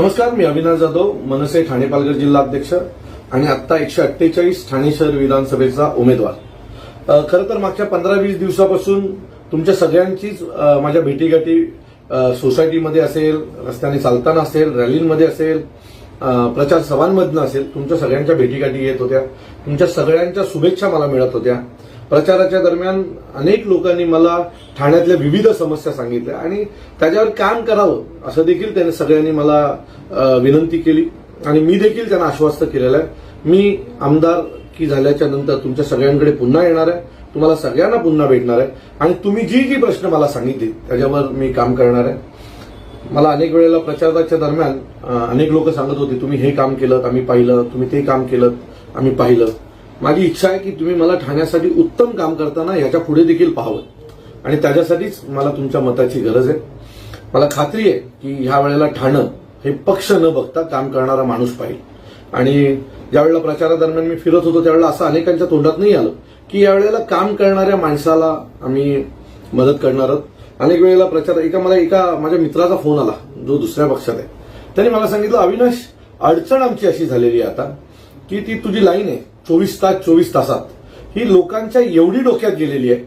नमस्कार मी अविनाश जाधव मनसे ठाणे पालघर जिल्हा अध्यक्ष आणि आत्ता एकशे अठ्ठेचाळीस ठाणे शहर विधानसभेचा उमेदवार. खरं तर मागच्या पंधरा वीस दिवसापासून तुमच्या सगळ्यांचीच माझ्या भेटीगाठी सोसायटीमध्ये असेल रस्त्याने चालताना असेल रॅलींमध्ये असेल प्रचार सभांमधनं असेल तुमच्या सगळ्यांच्या भेटीगाठी येत होत्या. तुमच्या सगळ्यांच्या शुभेच्छा मला मिळत होत्या. प्रचाराच्या दरम्यान अनेक लोकांनी मला ठाण्यातल्या विविध समस्या सांगितल्या आणि त्याच्यावर काम करावं असं देखील त्यांनी सगळ्यांनी मला विनंती केली. आणि मी देखील त्यांना आश्वस्त केलेलं आहे. मी आमदार की झाल्याच्यानंतर तुमच्या सगळ्यांकडे पुन्हा येणार आहे. तुम्हाला सगळ्यांना पुन्हा भेटणार आहे. आणि तुम्ही जी जी प्रश्न मला सांगितली त्याच्यावर मी काम करणार आहे. मला अनेक वेळेला प्रचाराच्या दरम्यान अनेक लोक सांगत होते तुम्ही हे काम केलं आम्ही पाहिलं तुम्ही ते काम केलं आम्ही पाहिलं. माझी इच्छा आहे की तुम्ही मला ठाण्यासाठी उत्तम काम करताना ह्याच्या पुढे देखील पाहावं. आणि त्याच्यासाठीच मला तुमच्या मताची गरज आहे. मला खात्री आहे की ह्या वेळेला ठाणं हे पक्ष न बघता काम करणारा माणूस पाहिजे आणि ज्यावेळेला प्रचारादरम्यान मी फिरत होतो त्यावेळेला असं अनेकांच्या तोंडात नाही आलं की यावेळेला काम करणाऱ्या माणसाला आम्ही मदत करणार आहोत. अनेक वेळेला प्रचार एका मला एका माझ्या मित्राचा फोन आला जो दुसऱ्या पक्षात आहे. त्याने मला सांगितलं अविनाश अडचण आमची अशी झालेली आहे आता की ती तुझी लाईन आहे चोवीस तास चोवीस तासात. ही लोकांच्या एवढी डोक्यात गेलेली आहे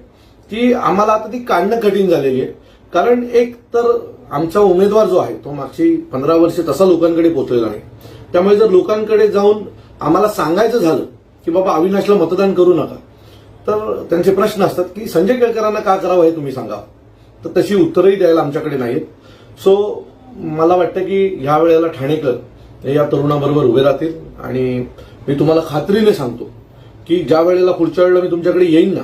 की आम्हाला आता ती काढणं कठीण झालेली आहे. कारण एक तर आमचा उमेदवार जो आहे तो मागची पंधरा वर्ष तसा लोकांकडे पोहोचलेला नाही. त्यामुळे जर लोकांकडे जाऊन आम्हाला सांगायचं झालं की बाबा अविनाशला मतदान करू नका तर त्यांचे प्रश्न असतात की संजय केळकरांना का करावं हे तुम्ही सांगा. तर तशी उत्तरही द्यायला आमच्याकडे नाहीत. सो मला वाटतं की ह्या वेळेला ठाणेकर हे या तरुणाबरोबर उभे राहतील आणि मी तुम्हाला खात्रीने सांगतो की ज्या वेळेला पुढच्या वेळेला मी तुमच्याकडे येईन ना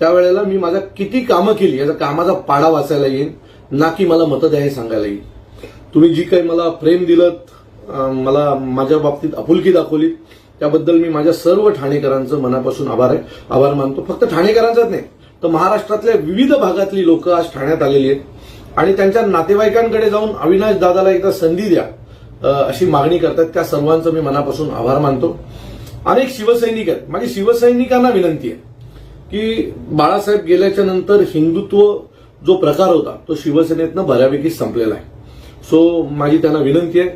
त्यावेळेला मी माझ्या किती कामं केली याचा कामाचा पाडा वाचायला येईन ना की मला मतं द्या हे सांगायला येईल तुम्ही जी काही मला प्रेम दिलं मला माझ्या बाबतीत आपुलकी दाखवली त्याबद्दल मी माझ्या सर्व ठाणेकरांचं मनापासून आभार आहे. आभार मानतो. फक्त ठाणेकरांचाच नाही तर महाराष्ट्रातल्या विविध भागातली लोक आज ठाण्यात आलेली आहेत. आणि त्यांच्या नातेवाईकांकडे जाऊन अविनाश दादाला एकदा संधी द्या अशी मागणी करतात. त्या सर्वांचं मी मनापासून आभार मानतो. अनेक शिवसैनिक आहेत. माझी शिवसैनिकांना विनंती आहे की बाळासाहेब गेल्याच्यानंतर हिंदुत्व जो प्रकार होता तो शिवसेनेतनं बऱ्यापैकी संपलेला आहे. सो माझी त्यांना विनंती आहे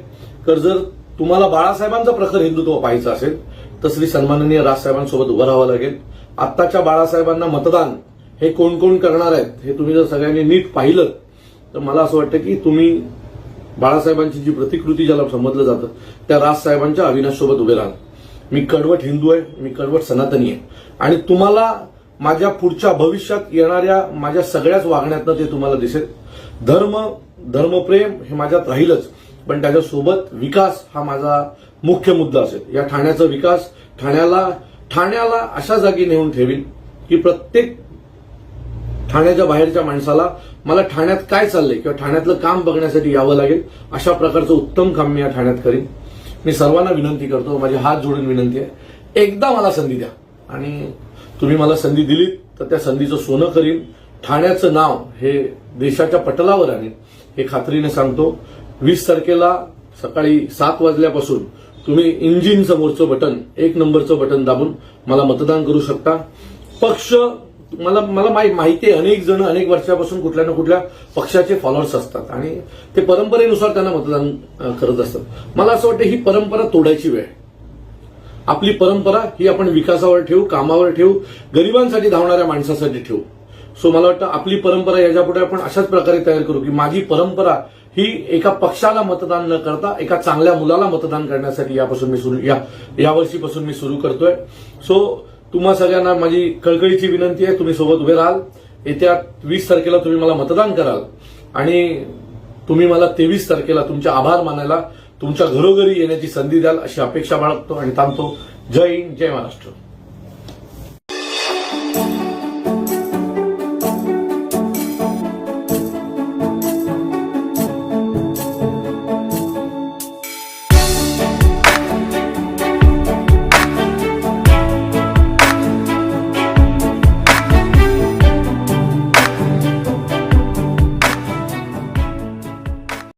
तर जर तुम्हाला बाळासाहेबांचा प्रखर हिंदुत्व पाहायचं असेल तर श्री सन्माननीय राजसाहेबांसोबत उभं राहावं लागेल. आत्ताच्या बाळासाहेबांना मतदान हे कोण कोण करणार आहेत हे तुम्ही जर सगळ्यांनी नीट पाहिलं तर मला असं वाटतं की तुम्ही बाळासाहेबांची जी प्रतिकृती ज्याला समजलं जातं त्या राजसाहेबांच्या अविनाशसोबत उभे राहा. मी कडवट हिंदू आहे मी कडवट सनातनी आहे. आणि तुम्हाला माझ्या पुढच्या भविष्यात येणाऱ्या माझ्या सगळ्याच वागण्यातनं ते तुम्हाला दिसेल. धर्म धर्मप्रेम हे माझ्यात राहीलच पण त्याच्यासोबत विकास हा माझा मुख्य मुद्दा असेल. या ठाण्याचा विकास ठाण्याला ठाण्याला अशा जागी नेऊन ठेवील की प्रत्येक ठाण्याच्या बाहेरच्या माणसाला मला ठाण्यात काय चाललंय किंवा ठाण्यातलं काम बघण्यासाठी यावं लागेल अशा प्रकारचं उत्तम काम मी या ठाण्यात करीन. मी सर्वांना विनंती करतो माझे हात जोडून विनंती आहे एकदा मला संधी द्या. आणि तुम्ही मला संधी दिलीत तर त्या संधीचं सोनं करीन. ठाण्याचं नाव हे देशाच्या पटलावर आणेन हे खात्रीने सांगतो. वीस तारखेला सकाळी सात वाजल्यापासून तुम्ही इंजिन समोरचं बटन एक नंबरचं बटन दाबून मला मतदान करू शकता. पक्ष मला मला माहिती आहे अनेक जण अनेक वर्षापासून कुठल्या ना कुठल्या पक्षाचे फॉलोअर्स असतात. आणि ते परंपरेनुसार त्यांना मतदान करत असतात. मला असं वाटतं ही परंपरा तोडायची वेळ आपली परंपरा ही आपण विकासावर ठेवू कामावर ठेवू गरिबांसाठी धावणाऱ्या माणसासाठी ठेवू. सो मला वाटतं आपली परंपरा याच्यापुढे आपण अशाच प्रकारे तयार करू की माझी परंपरा ही एका पक्षाला मतदान न करता एका चांगल्या मुलाला मतदान करण्यासाठी यापासून मी सुरू या यावर्षीपासून मी सुरू करतोय. सो तुम्हा सगळ्यांना माझी कळकळीची विनंती आहे तुम्ही सोबत उभे राहाल. येत्या वीस तारखेला तुम्ही मला मतदान कराल. आणि तुम्ही मला तेवीस तारखेला तुमचे आभार मानायला तुमच्या घरोघरी येण्याची संधी द्याल अशी अपेक्षा बाळगतो आणि थांबतो. जय हिंद जय महाराष्ट्र.